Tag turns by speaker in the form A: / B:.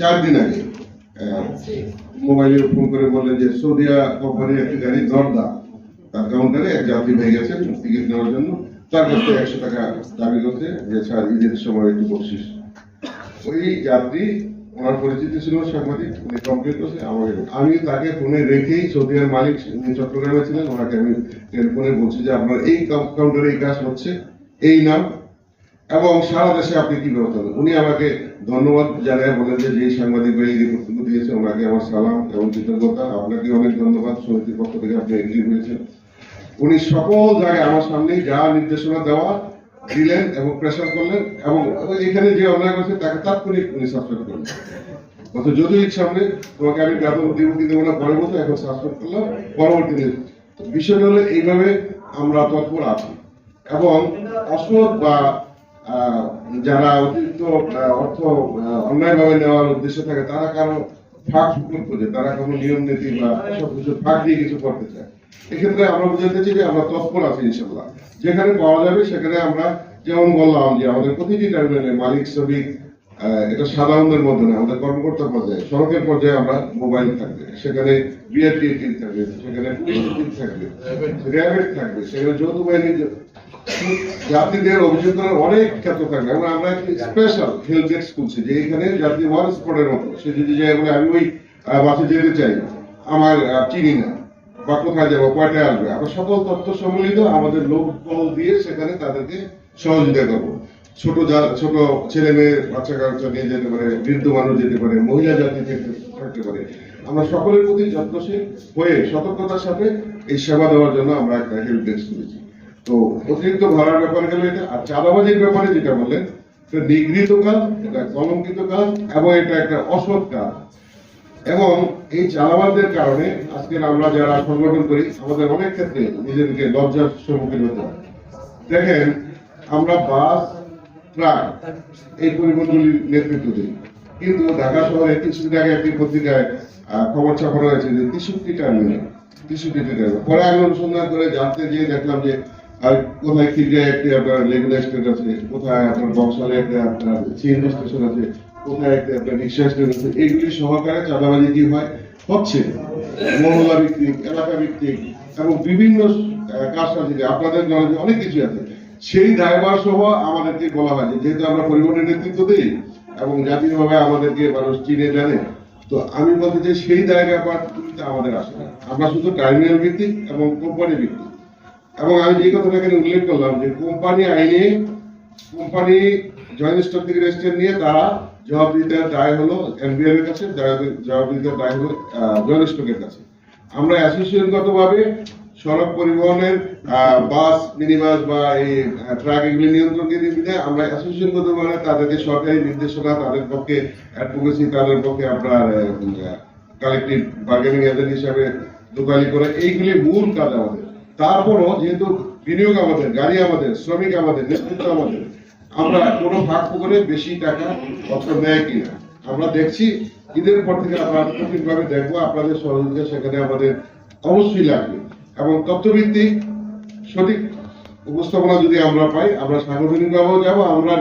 A: চার দিন আগে মোবাইলে ফোন করে বললেন যে, সৌদিয়া কোম্পানির একটি গাড়ি দরদা তার কাউন্টারে এক যাত্রী হয়ে গেছেন টিকিট নেওয়ার জন্য। তার কাছে একশো টাকা দাবি করছে যে, স্যার, ঈদের সময় একটু বকশিস। ওই যাত্রী, ওনার পরিচিতি ছিল সাংবাদিক, উনি কমপ্লিট করছে, আমাকে আমি তাকে ফোনে রেখেই সৌদিয়ার মালিক উনি চট্টগ্রামে ছিলেন, ওনাকে আমি টেলিফোনে বলছি যে, আপনার এই কাউন্টারে এই কাজ হচ্ছে, এই নাম এবং সারা দেশে আপনি কি ব্যবস্থা? উনি আমাকে ধন্যবাদ জানায়, বলেন যে যেই সাংবাদিক এই রিপোর্টটুকু দিয়েছে, ওনাকে আমার সালাম এবং কৃতজ্ঞতা। আপনাকে অনেক ধন্যবাদ সমিতির পক্ষ থেকে আপনি এগ্রি হয়েছেন। উনি সকল জায়গায় আমার সামনেই যা নির্দেশনা দেওয়া দিলেন এবং প্রেশার করলেন এবং এখানে যে অন্যায় করছে, তাকে তাৎক্ষণিক উনি সাসপেন্ড করলেন। অথচ যদিও ইচ্ছা সামনে তোমাকে আমি বেতন দিব কি দেবো না পরে বলতো এখন সাসপেন্ড করলাম, পরবর্তী নিউজ বিষয়টা হলো, এইভাবে আমরা তৎপর আছি এবং অসৎ বা যারা অতিরিক্ত অর্থ অন্যায়ভাবে নেওয়ার উদ্দেশ্য থাকে তারা কারও ফাঁক ফুকুর খোঁজে তারা কোনো নিয়ম নীতি বা সব কিছু ফাঁক দিয়ে কিছু করতে চায়। এক্ষেত্রে আমরা বুঝাতে চাই যে আমরা তৎপর আছি ইনশাল্লাহ যেখানে পাওয়া যাবে সেখানে আমরা যেমন বললাম যে আমাদের প্রতিটি টার্মিনালে মালিক শ্রমিক এটা সাধারণের মধ্যে না আমাদের কর্মকর্তা পর্যায়ে সড়কের পর্যায়ে আমরা মোবাইল থাকবে। সেখানে বিআরটি টিম থাকবে সেখানে পুলিশ টিম থাকবে র্যাবের থাকবে সেখানে যৌথ বাহিনীর যে- যাত্রীদের অভিযোগ অনেক খ্যাত থাকবে এবং আমরা স্পেশাল ডেস্ক খুলছি, যে এখানে যাত্রী ওয়ান স্পটের মতো। সে যদি যায় বলে, আমি ওই বাসে যেতে চাই আমার চিনি না, বা কোথায় যাব, কয়টায় আসবে? আমরা সকল তথ্য সম্মিলিত আমাদের লোক বল দিয়ে সেখানে তাদেরকে সহযোগিতা করব। ছোট ছোট ছেলে মেয়ে বাচ্চা কাচ্চা নিয়ে যেতে পারে, বৃদ্ধ মানুষ যেতে পারে, মহিলা জাতি থেকে- থাকতে পারে। আমরা সকলের প্রতি যত্নশীল হয়ে সতর্কতার সাথে এই সেবা দেওয়ার জন্য আমরা একটা হেল্প ডেস্ক করেছি তো অতিরিক্ত ভাড়ার ব্যাপারে গেলে এটা আর চাঁদাবাজির ব্যাপারে যেটা বললেন, এটা নিগৃহীত কাজ, এটা কলঙ্কিত কাজ, এবং এটা একটা অসৎ কাজ। এবং এই চালাবাজদের কারণে আজকে আমরা যারা সংগঠন করি, আমাদের অনেক ক্ষেত্রে নিজেদেরকে লজ্জার সম্মুখীন হতে হয়। দেখেন, আমরা বাস, ট্রাক, এই পরিবহনগুলির নেতৃত্ব দিই। কিন্তু ঢাকা শহরে কিছুদিন আগে একটি পত্রিকায় খবর ছাপানো হয়েছে যে তেষট্টি টার্মিনাল তেষট্টি টার্মিনাল পরে আমি অনুসন্ধান করে জানতে গিয়ে দেখলাম যে আর কোথায় আপনার স্টেট আছে, কোথায় আপনার একটা আপনার সিএনজি স্টেশন আছে, কোথায় একটা আপনার রিক্সা স্টেশন আছে সহকারে চাঁদাবাজি কি হয়, হচ্ছে মহল্লা ভিত্তিক, এলাকা ভিত্তিক এবং বিভিন্ন আপনাদের নলেজে অনেক কিছু আছে, সেই ড্রাইভার সহ আমাদেরকে বলা হয় যেহেতু আমরা পরিবহনের নেতৃত্ব দিই এবং জাতীয়ভাবে আমাদেরকে মানুষ চিনে জানে, তো আমি বলতে চাই সেই জায়গা পাঠগুলিতে আমাদের আসে। না আমরা শুধু টার্মিনাল ভিত্তিক এবং কোম্পানি ভিত্তিক। এবং আমি যে কথাটা এখানে উল্লেখ করলাম যে কোম্পানি আইনে, কোম্পানি জয়েন্ট স্টক থেকে রেজিস্ট্রেশন নিয়ে তারা জবাবদিহিতার দায় হলো এনবিআর এর কাছে জবাব- জবাবদিহিতার দায় হলো জয়েন্ট স্টকের কাছে। আমরা অ্যাসোসিয়েশনগতভাবে সড়ক পরিবহনের বাস মিনি বাস বা এই ট্রাক এগুলি নিয়ন্ত্রণ দিয়ে দিতে আমরা অ্যাসোসিয়েশনগত ভাবে তাদেরকে সরকারি নির্দেশনা তাদের পক্ষে অ্যাডভোকেসি তাদের পক্ষে আপনার কালেকটিভ বার্গেনিং এজেন্ট হিসাবে দোকানি করে। এইগুলি মূল কাজ আমাদের। তারপরও যেহেতু বিনিয়োগ আমাদের, গাড়ি আমাদের, শ্রমিক আমাদের, নেতৃত্ব আমাদের, আমরা কোনো ভাগ করে বেশি টাকা অর্থ নেয় কিনা? আমরা দেখছি, ঈদের পর থেকে আমরা কঠিন ভাবে দেখব, আপনাদের সহযোগিতা সেখানে আমাদের অবশ্যই লাগবে। এবং তথ্যভিত্তিক সঠিক উপস্থাপনা যদি আমরা পাই, আমরা সাংগঠনিক ভাবেও যাব, আমরা